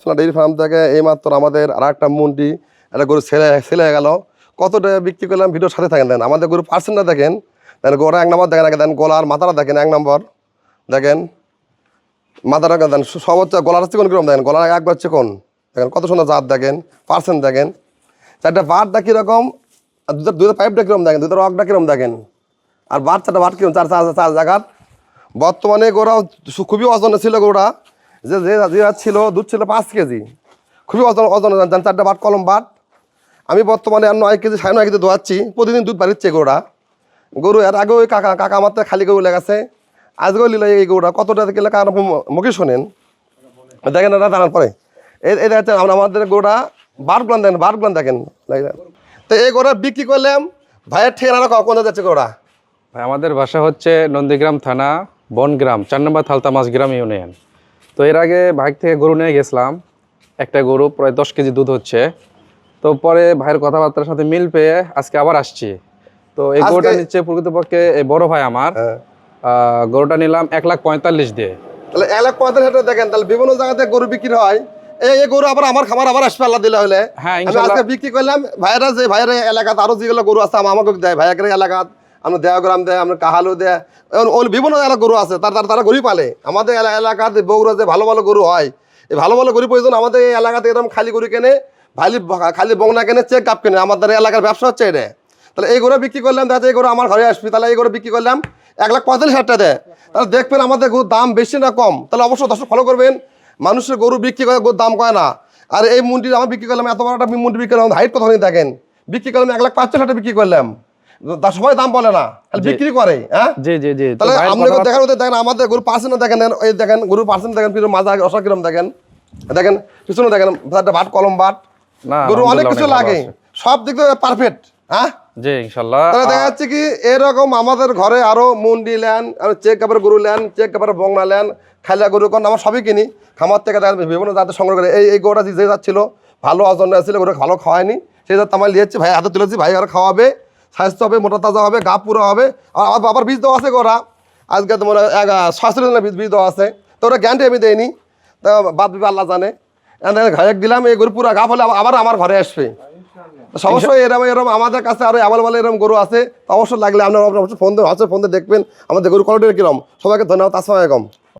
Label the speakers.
Speaker 1: সোনা dairy farm থেকে এইমাত্র আমাদের আর একটা মুন্ডি, একটা গরু ছেলে ছেলে গেল। কত টাকা বিক্রি করলাম ভিডিওর সাথে থাকেন দেন। আমাদের গরু পার্সেন্টটা দেখেন। দেন গোড়া এক নম্বর দেখেন দেন গলার মাথাটা দেখেন এক নম্বর দেখেন। মাথাটা দেন সর্বোচ্চ গলার চিকন কীরকম দেখেন? গলার একবার চিকন। দেখেন কত সুন্দর জাত দেখেন। পার্সেন্ট দেখেন। চারটা বাটটা কীরকম? আর দুধের দুধের পাইপটা কীরকম দেখেন? দুধের রকটা কীরকম দেখেন? আর বাট চারটা বাট কীরকম? চার চার চার জায়গার। বর্তমানে গোড়া খুবই ওজনে ছিল গোড়া যে যে হাত ছিল, দুধ ছিল পাঁচ কেজি। খুবই ওজন ওজন জান চারটা বাট কলম বাট আমি বর্তমানে আর নয় কেজি, সাড়ে নয় কেজি দোয়াচ্ছি। প্রতিদিন দুধ বাড়িচ্ছে গোড়া গরু এর আগেও ওই কাকা কাকা আমার খালি গরু লেগেছে আজকেও লিলে এই গরুটা কতটা গেলে কার মুখে শোনেন? দেখেন এটা দাঁড়ান পরে। এই দেখেন আমাদের গোড়া বারগুলান দেখেন বারগুলান দেখেন। তো এই গোড়া বিক্রি করলাম। ভাইয়ের ঠিকানা কোন যাচ্ছে গোড়া
Speaker 2: ভাই, আমাদের বাসা হচ্ছে নন্দীগ্রাম থানা, বনগ্রাম, চার নম্বর থালতামাস গ্রাম ইউনিয়ন। তো এর আগে বাইক থেকে গরু নিয়ে গেছিলাম। একটা গরু প্রায় দশ কেজি দুধ হচ্ছে। তো পরে ভাইয়ের কথাবার্তার সাথে মিল পেয়ে আজকে আবার আসছি। তো এই গরুটা নিচ্ছে প্রকৃতপক্ষে এই বড় ভাই আমার।
Speaker 1: হ্যাঁ।
Speaker 2: আহ, গরুটা নিলাম এক লাখ পঁয়তাল্লিশ দিয়ে।
Speaker 1: তাহলে এক লাখ পঁয়তাল্লিশ হাজার দেখেন তাহলে বিভিন্ন জায়গাতে গরু বিক্রি হয়। এই গরু আবার আমার খামার আবার আসবে আল্লাহ দিলে হলে।
Speaker 2: হ্যাঁ,
Speaker 1: আজকে বিক্রি করলাম। ভাইয়েরা যে ভাইয়ের এলাকাতে আরও যেগুলো গরু আছে আমাকে দেয়। ভাইয়াকের এলাকাত আমরা দেওগ্রাম দেয়, আমরা কাহালু দেয়। অন্য বিভিন্ন এলাকা গরু আছে, তার তার- গরু পালে। আমাদের এলা- এলাকাতে বগুড়া যে ভালো ভালো গরু হয়, এই ভালো ভালো গরু প্রয়োজন আমাদের এই এলাকাতে এরকম খালি গরু কেনে খালি খালি বংনা কেনে, চেক কাপ কেনে। আমাদের এলাকার ব্যবসা হচ্ছে এটা। তাহলে এই গরু বিক্রি করলাম দেখা এই গরু আমার ঘরে আসবি। তাহলে এই গরু বিক্রি করলাম, এক লাখ পঁয়তাল্লিশ হাজার টাকা দেয়। তাহলে দেখবেন আমাদের গরুর দাম বেশি না কম। তাহলে অবশ্যই দর্শক ফলো করবেন। মানুষের গরু বিক্রি করে গরুর দাম কয় না। আর এই মুন্ডি আমার বিক্রি করলাম, এত বড় একটা মুন্ডি বিক্রি করলাম, হাইট কত দেখেন? বিক্রি করলাম এক লাখ পঞ্চাশ হাজার বিক্রি করলাম। সবাই দাম বলে না খালি বিক্রি করে হ্যাঁ?
Speaker 2: জি জি জি
Speaker 1: তাহলে আপনি দেখার দেখেন আমাদের গরু পার্সেন্ট দেখেন এই দেখেন গরু পার্সেন্ট দেখেন মাজা অসা কিরম দেখেন। দেখেন পিছনে দেখেন একটা বাট কলম
Speaker 2: না
Speaker 1: গরু অনেক কিছু লাগে সব দিক থেকে পারফেক্ট হ্যাঁ?
Speaker 2: জি ইনশাল্লাহ।
Speaker 1: তাহলে দেখা যাচ্ছে কি এরকম আমাদের ঘরে আরও মুন্ডি লেন চেক কাপড় গরু লেন চেক কাপড় বংনা লেন খাইলা গরু কোন আমার সবই কিনি। খামার থেকে দেখা যাচ্ছে বিভিন্ন জাতের সংগ্রহ করে এই এই গরুটা যে যাচ্ছিল ভালো অজন্য ছিল গরু ভালো খাওয়ায়নি সেই জাত আমার লিয়েছি ভাই হাতে তুলেছি ভাই আর খাওয়াবে। স্বাস্থ্য হবে, মোটা তাজা হবে, গা পুরো হবে। আর আবার- বীজ দেওয়া আছে গোরা আজকে তোমার সরাসরি বীজ বীজ দেওয়া আছে। তো ওরা গ্যারান্টি আমি দেয়নি তা বাদ বিবা আল্লাহ জানে। ঘরে দিলাম, এই গরু পুরো গা ফলে আবার আমার ঘরে আসবে। অবশ্যই এরকম এরকম আমাদের কাছে আরও আরও বলে এরকম গরু আছে। অবশ্যই লাগলে আপনারা অবশ্যই ফোন দিয়ে ফোন দেখবেন। আমাদের গরু কোয়ালিটি কিরম? সবাইকে ধন্যবাদ আসসালামাইকুম